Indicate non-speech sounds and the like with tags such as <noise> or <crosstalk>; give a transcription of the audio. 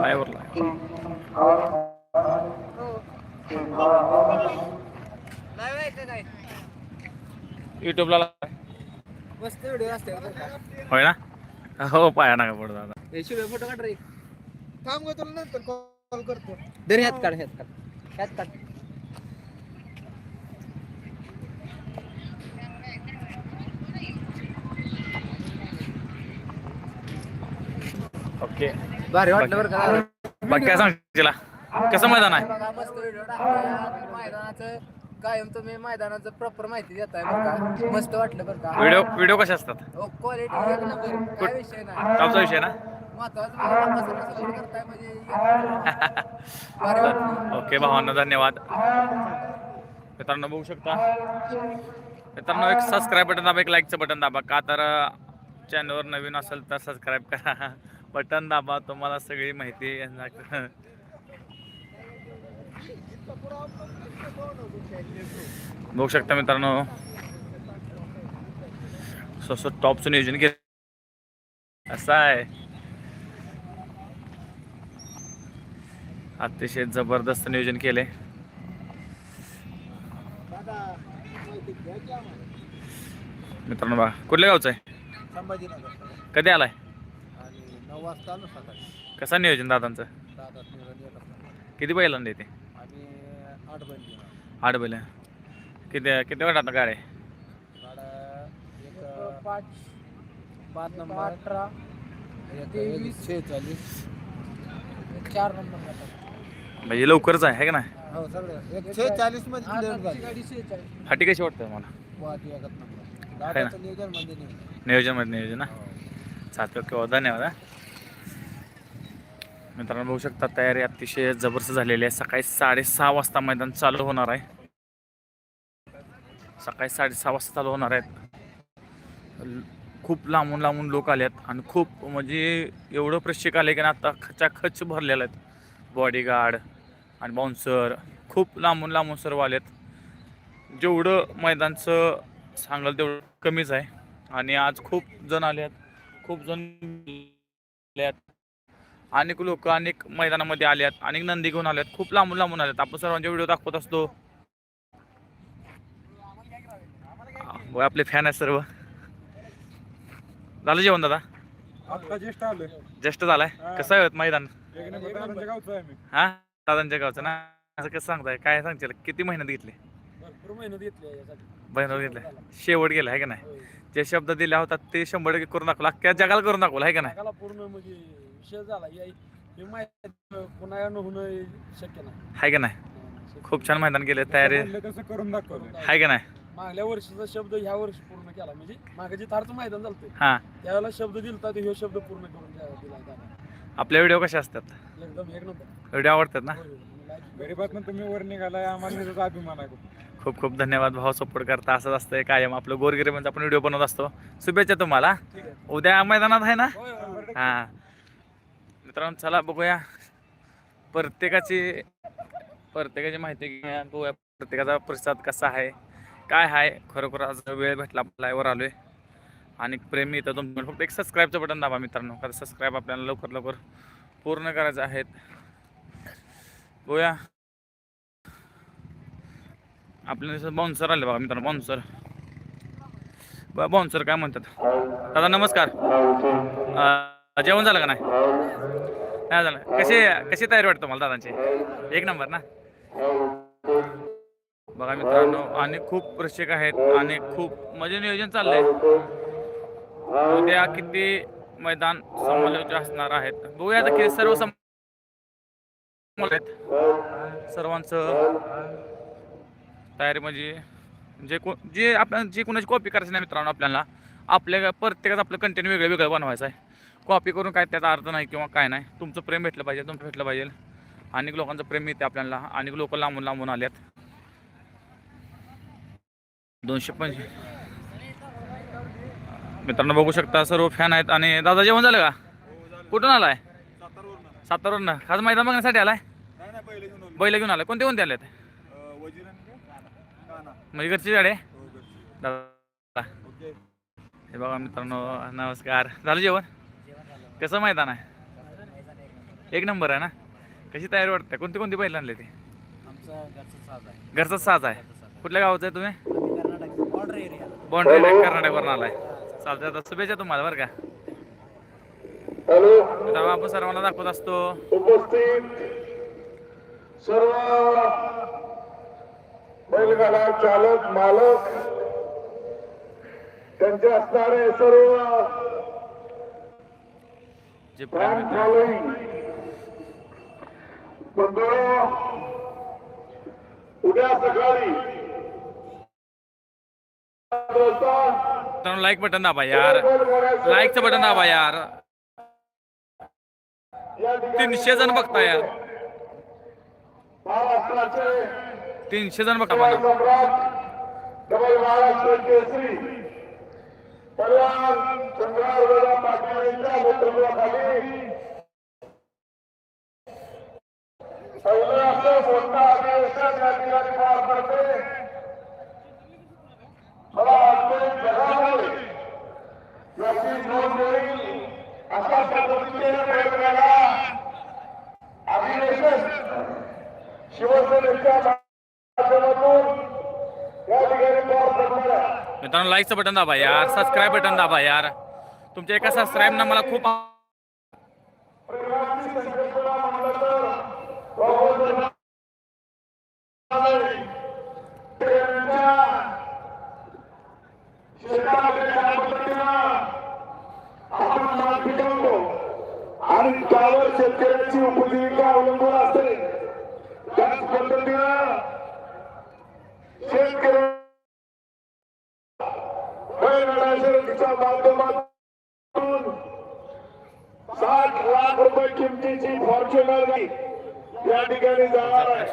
लाईव्हरला युट्यूबला मस्त व्हिडिओ असते होय ना? हो पाया नका पडतो आता शिवाय फोटो काढ रे. थांब गं तुला नंतर कॉल करतो. दर ह्यात काढ ह्यात काढ. ह्यात काढ. ओके. भारी वाटलं बरं का? बाकी काय सांग तिला? कसं मैदान आहे? बघा मस्त व्हिडिओ टाकलाय मैदानाचं कायम तुम्ही मैदानाचं प्रॉपर माहिती देताय बरं का मस्त वाटलं बरं का. व्हिडिओ व्हिडिओ कसे असतात? क्वालिटी एक नंबर काय विषय नाही. विषय ना? महत्वाचं म्हणजे करताय म्हणजे वाटलं. <laughs> ओके भावांना धन्यवाद. मित्रांनो बघू शकता. मित्रांनो एक सबस्क्राईब बटन दाबा एक लाईकचं बटन दाबा. का तर चॅनलवर नवीन असेल तर सबस्क्राईब करा. <laughs> बटन दाबा तुम्हाला सगळी माहिती. बघू शकता मित्रांनो. स्वस्त टॉपचं नियोजन केलं. असं आहे. अतिशय जबरदस्त नियोजन केले मित्रांनो बघा कुठल्या गावचं आहे? कधी आलाय? कसं नियोजन दादांचं. किती बैलांना येते? आठ बैल. आठ बैल किती किती वाटत गाड्या गाड्या एक पाच पाच नंबर अठरा तेवीस शेहेचाळीस. चार नंबर म्हणजे लवकरच आहे है का नाही? हो सगळं. एक शेहेचाळीसमध्ये गाडी शेहेचाळीस फाटी कशी वाटतं मला वाहतूक एकच नंबर. नियोजन म्हणजे नियोजन. नियोजनमध्ये नियोजन ना? चालतं किंवा धन्यवाद हा. मित्रांनो बघू शकता तयारी अतिशय जबरदस्त झालेली आहे. सकाळी साडेसहा वाजता मैदान चालू होणार आहे. सकाळी साडेसहा वाजता चालू होणार आहेत. खूप लांबून लांबून लोक आले आहेत आणि खूप म्हणजे एवढं प्रेक्षक आले की ना आता खचाखच भरलेला आहेत. बॉडीगार्ड आणि बाउन्सर खूप लांबून लांबून सर्व आले आहेत. जेवढं मैदानचं सांगाल तेवढं कमीच आहे. आणि आज खूप जण आले आहेत. खूप जण आले आहेत. अनेक लोक अनेक मैदानामध्ये आले आहेत अनेक नंदी घेऊन आले आहेत खूप लांबून लांबून आले आहेत आपण सर्वांचे व्हिडिओ दाखवत असतो. होय, आपले फॅन आहेत सर्व. झालं जेवण दादा? आता ज्येष्ठ जस्ट झालाय? कसं आहे मैदान? हा? दादांच्या गावचं ना? असं कसं सांगताय? काय सांगतील किती मेहनत घेतली? मेहनत घेतली शेवट गेला आहे का नाही? जे शब्द दिले होतात ते शंभर टक्के करून दाखवला अख्ख्या जगाला करून दाखवलं आहे का नाही? म्हणजे विषय झाला. या- हे माहिती कोणाला होणं शक्य नाही. आहे का नाही? खूप छान मैदान केले तयारी. कसं करून दाखवलं आहे का नाही? मागल्या वर्षीचा शब्द ह्या वर्षी पूर्ण केला. म्हणजे मागे जे थारचं मैदान झालं हा. त्यावेळेला शब्द दिलता तो ह्यो शब्द पूर्ण करून द्या- दिला दादा आपले व्हिडिओ कसे असतात? एकदम एक नंबर. व्हिडिओ आवडतात ना? गरीबात तुम्ही वर निघालाय आम्हाला त्याचा अभिमान आहे खूप. खूप धन्यवाद. भाव सपोर्ट करता असंच असतंय कायम. आपलं गोरगिरीमध्ये आपण व्हिडिओ बनवत असतो. शुभेच्छा तुम्हाला. ठीक आहे. उद्या मैदानात आहे ना? होय, होय, होय. हा. मित्रांनो चला बघूया. प्रत्येकाची प्रत्येकाची माहिती घेऊया बघूया प्रत्येकाचा प्रतिसाद कसा आहे काय आहे. खरोखर आज वेळ भेटला लाईव्हवर आलोय. आणि प्रेमी तर तुम्ही फक्त एक सबस्क्राईबचं बटन दाबा मित्रांनो कारण सबस्क्राईब आपल्याला लवकर लवकर पूर्ण करायचं आहेत. बघूया. आपल्या बाउन्सर आले बघा मित्रांनो बाउन्सर बाउन्सर काय म्हणतात. दादा नमस्कार. जेवण झालं का नाही? नाही झालं. कशी कशी तयारी वाटतं मला दादांची? एक नंबर ना? बघा मित्रांनो आणि खूप प्रेक्षक आहेत आणि खूप म्हणजे नियोजन चाललंय. उद्या किती मैदान समालोच असणार आहेत? बघूया आता किती सर्व सम आहेत. सर्वांचं तयारी म्हणजे जे को जे आपण जे कोणाची कॉपी करायची नाही मित्रांनो आपल्याला आपल्या प्रत्येकाचं आपलं कंटेंट वेगळं वेगळं बनवायचं आहे. कॉपी करून काय त्याचा अर्थ नाही किंवा काय नाही. तुमचं प्रेम भेटलं पाहिजे तुमचं भेटलं पाहिजे. अनेक लोकांचं प्रेम मिळते आपल्याला. अनेक लोक लांबून लांबून आल्यात. दोनशे पंचवीस मित्रांनो बघू शकता सर्व फॅन आहेत. आणि दादा जेवण झालं का? कुठून आलाय? सातारवरनं. खास मैदान बघण्यासाठी आलाय? बैल घेऊन आलाय. कोणते कोणते आलेत? म्हणजे घरची गाडी आहे? दादा हे बघा मित्रांनो नमस्कार. झालं जेवण? कसं मैदान आहे? एक नंबर आहे ना? कशी तयारी वाटते? कोणती कोणती बैल आणले ते? आमचा घरचा साज आहे. घरचाच साज आहे कुठल्या गावाचं आहे तुम्ही? बॉर्डर एरिया कर्नाटकवरून आलाय. चालतंय आता. शुभेच्छा तुम्हाला बरं का? आपण सर्वांना दाखवत असतो. उपस्थित सर्व बैलगाडा चालक मालक त्यांचे असणारे सर्व फॅन फॉलोईंग बंधू उद्या सकाळी लाईक बटन दाबा यार. लाईकचं बटन दाबा यार. तीनशे जण बघता यार. महाराष्ट्राचे तीनशे जण बघता डबल मला. सम्राट डबल महाराष्ट्र केसरी कल्याण चंद्रावरला पाटील यांच्या नेतृत्वाखाली अधिवेशन या ठिकाणी पार पडते मला वाटते जगामध्ये याची नोंद अशा पद्धतीने अधिवेशन शिवसेनेच्या माध्यमातून या ठिकाणी पार पडणार आहे मित्रांनो लाईकचं बटन दाबा यार. सबस्क्राईब बटन दाबा यार. तुमच्या एका सबस्क्राईबनं मला खूप प्रेमाची संकल्पना म्हणलं तर प्रबोधन आहे. त्यांच्या शेतामध्ये ज्या पद्धतीनं आपण माल पिकवतो आणि त्यावर शेतकऱ्याची उपजीविका अवलंबून असते त्याच पद्धतीनं शेतकरी शर्यतीच्या माध्यमातून साठ लाख रुपये किमतीची फॉर्च्युनर या ठिकाणी जाणार आहे.